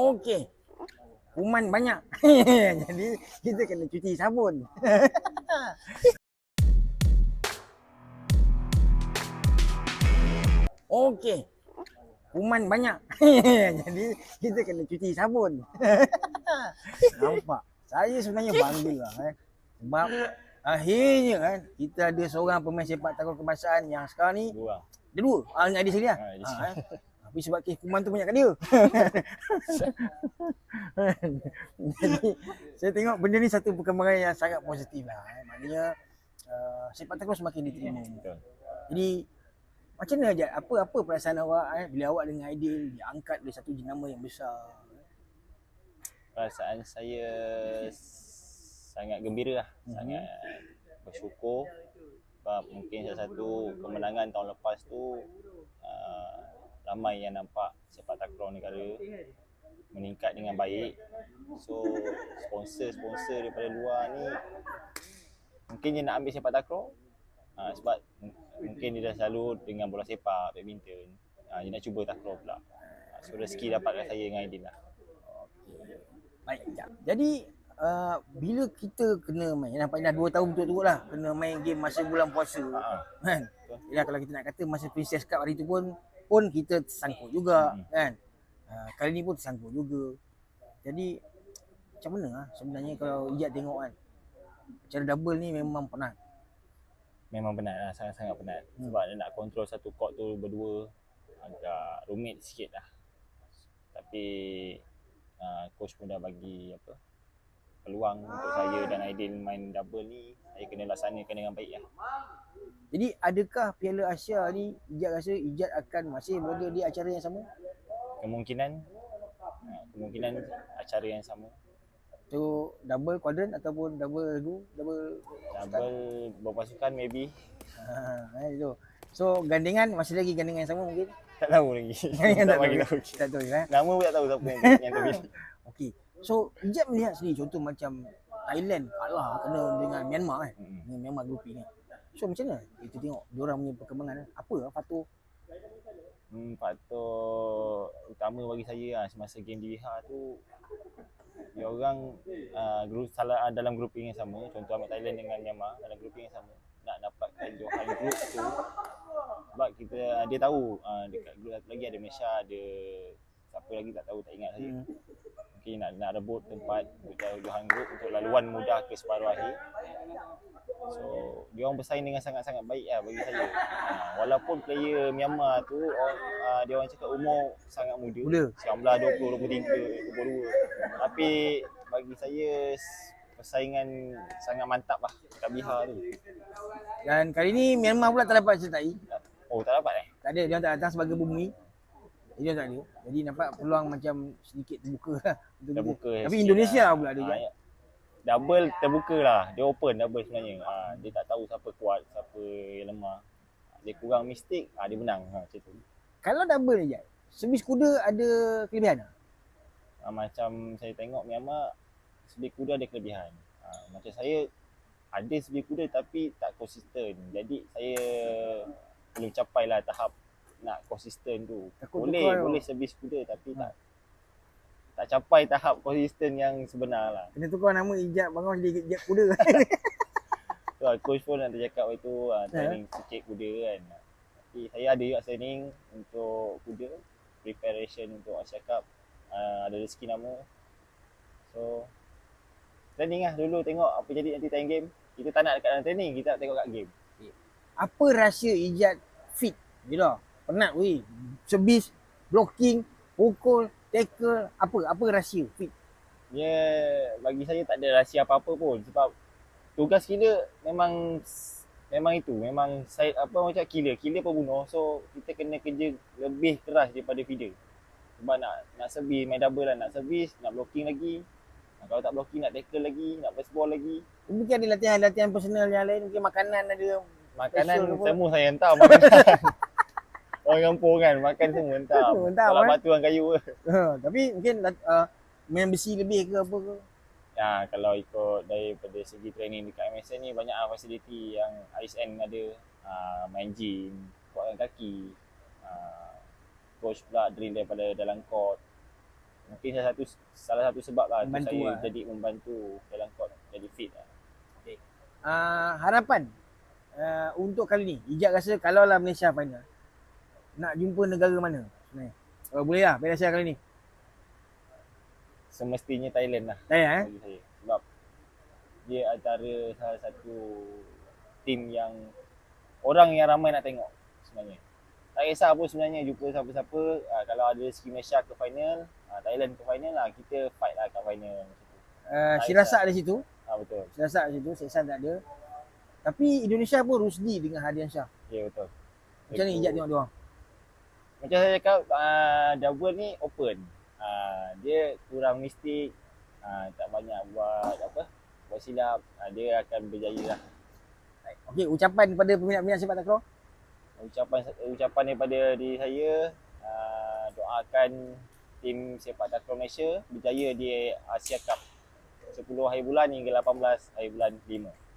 Okey. Kuman banyak. Jadi kita kena cuci sabun. Okey. Kuman banyak. Jadi kita kena cuci sabun. Nampak? Saya sebenarnya bangga lah eh. Sebab akhirnya kan kita ada seorang pemain sepak takraw kebangsaan yang sekarang ni Dua. dia dua. Ah dia sini lah. Ha, Tapi sebab kes kuman tu banyak kat dia. Jadi saya tengok benda ni satu perkembangan yang sangat positif lah. Eh. Maknanya uh, sepak takraw semakin diterima. Betul. Jadi macam mana aja apa apa perasaan awak eh, bila awak dengan Aidil diangkat oleh satu jenama yang besar. Perasaan saya sangat gembira lah. Mhm. Sangat bersyukur sebab mungkin salah satu kemenangan tahun lepas tu ramai yang nampak sepak takraw negara meningkat dengan baik. So sponsor-sponsor daripada luar ni mungkin dia nak ambil sepak takraw uh, sebab mungkin dia dah selalu dengan bola sepak, badminton. Uh, dia nak cuba takraw pula. Uh, so rezeki dapat kat saya dengan Aidin lah. Baik. Jadi uh, bila kita kena main, nampak dah 2 tahun betul-betul lah kena main game masa bulan puasa. Ha. Kan? Yalah kalau kita nak kata masa Princess Cup hari tu pun pun kita tersangkut juga Hmm. kan. Uh, kali ni pun tersangkut juga. Jadi macam mana lah sebenarnya kalau Ijat tengok kan. Cara double ni memang penat. Memang penat lah, sangat-sangat penat. Hmm. Sebab dia nak kontrol satu court tu berdua agak rumit sikit lah. Tapi uh, coach pun dah bagi apa peluang untuk saya dan Aidil main double ni saya kena laksanakan dengan baik lah. Jadi adakah Piala Asia ni Ijat rasa Ijat akan masih berada di acara yang sama? Kemungkinan uh, kemungkinan acara yang sama. Tu double quadrant ataupun double regu, double Double berpasukan maybe Ha, eh, tu. So gandengan masih lagi gandengan yang sama mungkin? tak tahu lagi. Gandengan tak bagi tahu. Tak tahu ya. Nama pun tak tahu siapa yang, yang terpilih. Okey. So Ijat melihat sendiri contoh macam Thailand kalah kena dengan Myanmar kan. Mm-mm. Dengan Myanmar grouping ni. So macam mana kita tengok diorang punya perkembangan? Apa lah faktor Hmm, faktor utama bagi saya lah semasa game di Bihar tu dia orang uh, grup salah uh, dalam grouping yang sama contoh ambil Thailand dengan Myanmar dalam grouping yang sama nak dapatkan Johan group tu sebab kita uh, dia tahu uh, dekat group satu lagi ada Malaysia ada siapa lagi tak tahu tak ingat saya Hmm. Mungkin nak nak rebut tempat untuk Johan group untuk laluan mudah ke separuh akhir So, dia orang bersaing dengan sangat-sangat baik lah bagi saya. Ha, walaupun player Myanmar tu orang, uh, dia orang cakap umur sangat muda. Muda. 19, 20, 23, 22. Tapi bagi saya persaingan sangat mantap lah kat Bihar tu. Dan kali ni Myanmar pula tak dapat sertai. Oh tak dapat eh? Tak ada, dia orang tak datang sebagai bumi. Jadi dia tak ada. Jadi nampak peluang macam sedikit terbuka lah. Terbuka Tapi Indonesia lah. pula ada Ha, Ijat. ya. Double terbuka lah. Dia open double sebenarnya. Ha, dia tak tahu siapa kuat, siapa yang lemah. Dia kurang mistik, ha, dia menang. Ha, macam tu. Kalau double ni Ijat, servis kuda ada kelebihan tak? Ha, macam saya tengok Myanmar sebir kuda ada kelebihan. Ha, macam saya ada sebir kuda tapi tak konsisten. Jadi saya belum capai lah tahap nak konsisten tu. Takut boleh tukar boleh servis kuda tapi tak tak capai tahap konsisten yang sebenar lah. Kena tukar nama Ijat bangun jadi Ijat kuda. Tu lah, coach pun nanti cakap waktu tu uh, training sikit kuda kan. Tapi saya ada juga training untuk kuda, preparation untuk Asia Cup. Uh, ada rezeki nama. So training lah dulu tengok apa jadi nanti time game. Kita tak nak dekat dalam training, kita nak tengok kat game. Apa rahsia Ijat fit? Bila penat weh. Servis, blocking, pukul, tackle, apa apa rahsia fit? Dia bagi saya tak ada rahsia apa-apa pun sebab tugas kita memang memang itu, memang saya apa orang cakap killer, killer pembunuh. So kita kena kerja lebih keras daripada feeder. Sebab nak nak servis main double lah, nak servis, nak blocking lagi. Nah, kalau tak blocking nak tackle lagi, nak pass ball lagi. Mungkin ada latihan-latihan personal yang lain, mungkin makanan ada. Makanan semua saya hantar makanan. orang kampung kan, makan semua. Semua hantar, Kalau batu orang kayu ke. Ha, tapi mungkin uh, main besi lebih ke apa ke? Ya, kalau ikut daripada segi training dekat MSN ni banyak lah fasiliti yang ISN ada. Uh, main gym, kuatkan kaki. Uh, coach pula drill daripada dalam court. Mungkin salah satu salah satu sebab lah tu Membantu saya lah. jadi membantu dalam court jadi fit lah. Uh, harapan uh, untuk kali ni. Ijat rasa kalau lah Malaysia final. Nak jumpa negara mana sebenarnya? Kalau boleh lah Malaysia kali ni. Semestinya Thailand lah Saya eh. bagi saya. Sebab dia antara salah satu tim yang orang yang ramai nak tengok sebenarnya. Tak kisah pun sebenarnya jumpa siapa-siapa. Uh, kalau ada rezeki Malaysia ke final, uh, Thailand ke final lah, kita fight lah kat final. Uh, Sirasak ada situ. Ah betul. Sirasak ada situ. Seksan tak ada. Tapi Indonesia pun Rusdi dengan Hadian Shah. Ya betul. Macam ni Ijat tengok dia orang. Macam saya cakap, uh, double ni open. Uh, dia kurang mistik, uh, tak banyak buat apa, buat silap. Uh, dia akan berjaya lah. Okey, ucapan kepada peminat-peminat sepak takraw. Ucapan ucapan daripada diri saya, uh, doakan tim sepak takraw Malaysia berjaya di Asia Cup 10 hari bulan hingga 18 hari bulan 5.